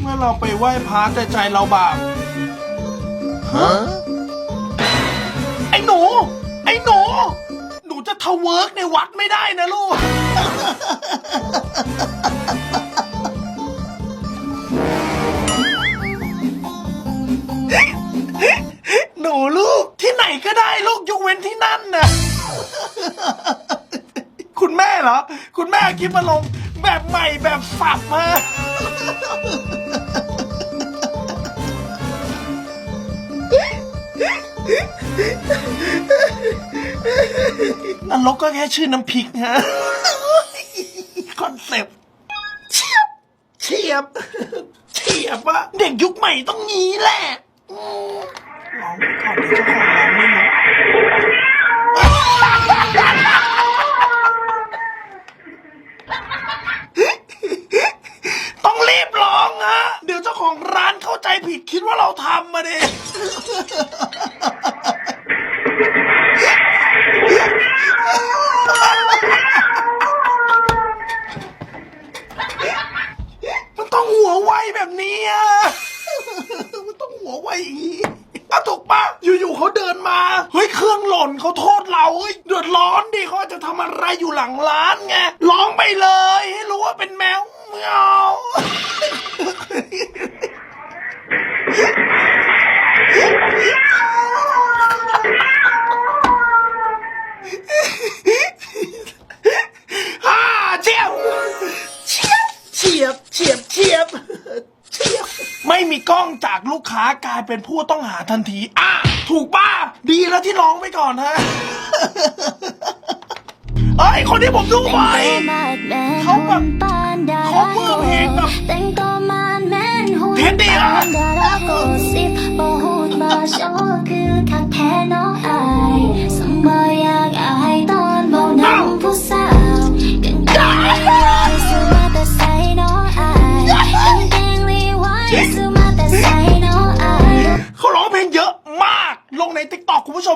เมื่อเราไปไหว้พระแต่ใจเราบาป Huh? ไอ้หนู ไอ้หนู หนูจะทะเวิร์กในวัดไม่ได้นะลูก หนูลูกที่ไหนก็ได้ลูกยกเว้นที่นั่นนะคุณแม่เหรอ คุณแม่คิดมาลงแบบใหม่แบบสับมา นรกก็แค่ชื่อน้ำพริกฮะคอนเซปต์เฉียบเฉียบเฉียบอะเด็กยุคใหม่ต้องงี้แหละร้องไปก่อนเดี๋ยวเจ้าของร้องไม่รู้ต้องรีบร้องฮะเดี๋ยวเจ้าของร้านเข้าใจผิดคิดว่าเราทำมาดิ แบบนี้อะ มันต้องหัวไวอย่างนี้อะถูกปะอยู่ๆเขาเดินมา เฮ้ยเครื่องหล่นเขาโทษเราเฮ้ยเดือดร้อนดิเขาจะทำอะไรอยู่หลังร้านไงร้องไปเลย ให้รู้ว่าเป็นแมวเมียวฮ่ ม่มีกล้องจากลูกค้ากลายเป็นผู้ต้องหาทันที อะ ถูกป้าดีแล้วที่ร้องไปก่อนฮะ เอ้ย คนที่ผมดูไป เขาแบบเขาเพิ่มเพลงแบบแต่งตัวมันแม่นหุ่นเพลงดีอะ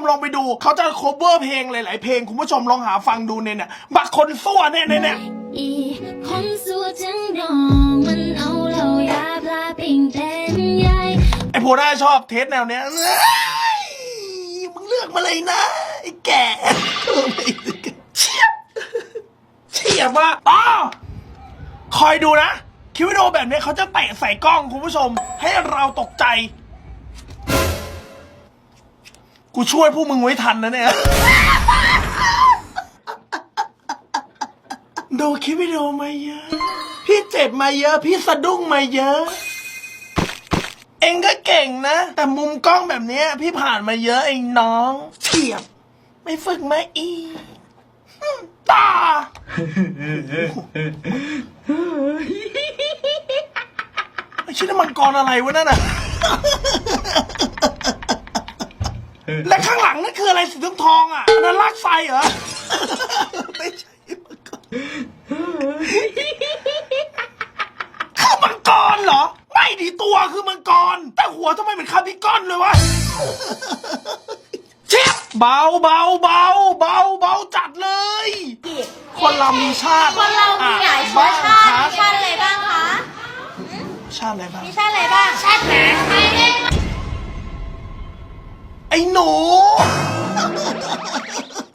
ลองไปดู เขาจะ cover เพลงหลาย ๆ เพลงคุณผู้ชมลองหาฟังดูเนี่ยเนี่ยบักคนซั่วเนี่ยเนี่ยเนี่ยอีคนสัวจังดองมันเอาเหล่ายาปลาปิ่งเป็นใหญ่ไอ้โพน่าชอบเทสแนวเนี้ยเอ้ยมึงเลือกมาเลยนะไอ้แก่เออไม่เฉียบเฉียบว่ะอ๋อคอยดูนะ คลิปวิดีโอแบบนี้เขาจะเตะใส่กล้องคุณผู้ชม ให้เราตกใจ กูช่วยพวกมึงไว้ทันนะเนี่ย ดูคลิปวิดีโอมาเยอะ พี่เจ็บมาเยอะ พี่สะดุ้งมาเยอะ เองก็เก่งนะ แต่มุมกล้องแบบเนี้ย พี่ผ่านมาเยอะเองน้องเฉียบ ไม่ฝึกมาอีกหึ่มตา ไอชื่อน้ำมังกรอะไรวะนั่นน่ะ และข้างหลังนั่นคืออะไรสีทองทองๆอะอันนั่นลากไฟเหรอไม่ใช่มังกรคือมังกรเหรอ ไม่ดีตัวคือมังกร แต่หัวทำไมเหมือนคาร์บิกอนเลยวะเชี่ยเบาเบาเบาเบาเบาจัดเลย คนเรามีชาติคนเรามีหลายเชื้อชาติมีชาติอะไรบ้างคะชาติอะไรบ้างมีชาติอะไรบ้างชาติไหน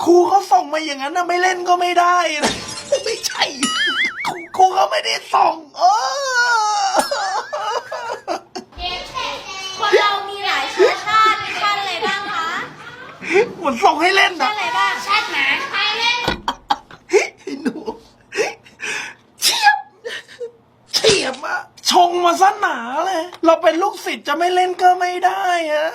รูเขาส่งมาอย่างนั้นนะไม่เล่นก็ไม่ได้นะไม่ใช่ครูครูเขาไม่ได้ส่ง เออคนเรามีหลายเชื้อชาติมีชาติอะไรบ้างคะเหมือนส่งให้เล่นชานะติอะไรบ้างชาติไหนไอ้หนูเฉียบเฉียบอะชงมาซะหนาเลย เราเป็นลูกศิษย์จะไม่เล่นก็ไม่ได้อะ